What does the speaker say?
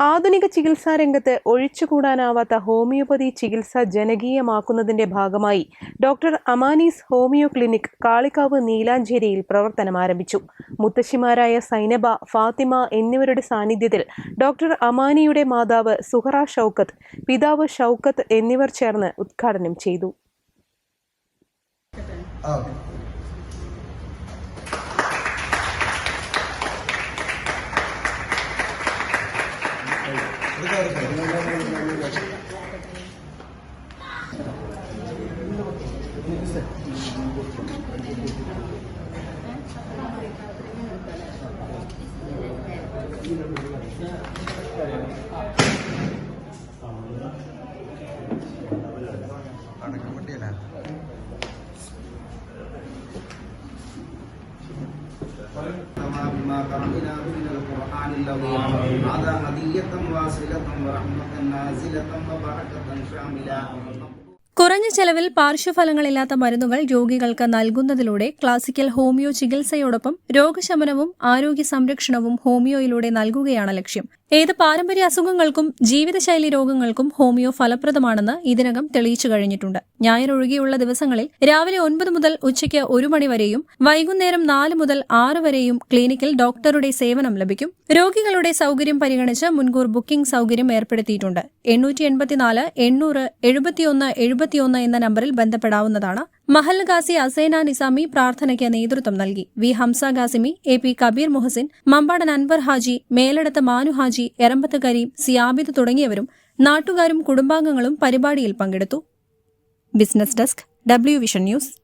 ആധുനിക ചികിത്സാ രംഗത്ത് ഒഴിച്ചുകൂടാനാവാത്ത ഹോമിയോപ്പതി ചികിത്സ ജനകീയമാക്കുന്നതിന്റെ ഭാഗമായി doctor Amanees homoeo clinic Kalikavu നീലാഞ്ചേരിയിൽ പ്രവർത്തനം ആരംഭിച്ചു. മുത്തശ്ശിമാരായ സൈനബ ഫാത്തിമ എന്നിവരുടെ സാന്നിധ്യത്തിൽ ഡോക്ടർ അമാനിയുടെ മാതാവ് സുഹറ ഷൗക്കത്ത് പിതാവ് ഷൗക്കത്ത് എന്നിവർ ചേർന്ന് ഉദ്ഘാടനം ചെയ്തു. அடக்க முடியல بما قرأنا من القرآن العظيم هذا هدية واصلة ورحمة نازلة وبركة شاملة കുറഞ്ഞ ചെലവിൽ പാർശ്വഫലങ്ങളില്ലാത്ത മരുന്നുകൾ രോഗികൾക്ക് നൽകുന്നതിലൂടെ ക്ലാസിക്കൽ ഹോമിയോ ചികിത്സയോടൊപ്പം രോഗശമനവും ആരോഗ്യ സംരക്ഷണവും ഹോമിയോയിലൂടെ നൽകുകയാണ് ലക്ഷ്യം ഏത് പാരമ്പര്യ അസുഖങ്ങൾക്കും ജീവിതശൈലി രോഗങ്ങൾക്കും ഹോമിയോ ഫലപ്രദമാണെന്ന് ഇതിനകം തെളിയിച്ചു കഴിഞ്ഞിട്ടുണ്ട്. ഞായർ ഒഴികെയുള്ള ദിവസങ്ങളിൽ രാവിലെ ഒൻപത് മുതൽ ഉച്ചയ്ക്ക് ഒരു മണിവരെയും വൈകുന്നേരം നാല് മുതൽ ആറ് വരെയും ക്ലിനിക്കിൽ ഡോക്ടറുടെ സേവനം ലഭിക്കും. രോഗികളുടെ സൗകര്യം പരിഗണിച്ച് മുൻകൂർ ബുക്കിംഗ് സൗകര്യം ഏർപ്പെടുത്തിയിട്ടുണ്ട്. എണ്ണൂറ്റി എൺപത്തിനാല് എണ്ണൂറ് എഴുപത്തിയൊന്ന് എഴുപത്തിയൊന്ന് എന്ന നമ്പറിൽ ബന്ധപ്പെടാവുന്നതാണ് മഹൽ ഗാസി അസൈന നിസാമി പ്രാർത്ഥനയ്ക്ക് നേതൃത്വം നൽകി. V. Hamsa Qasimi A. P. Kabeer Muhsin Mambadan Anwar Haji Meladath Manu Haji Erambath Kareem Siyabid തുടങ്ങിയവരും നാട്ടുകാരും കുടുംബാംഗങ്ങളും പരിപാടിയിൽ പങ്കെടുത്തു. Business desk W vision news.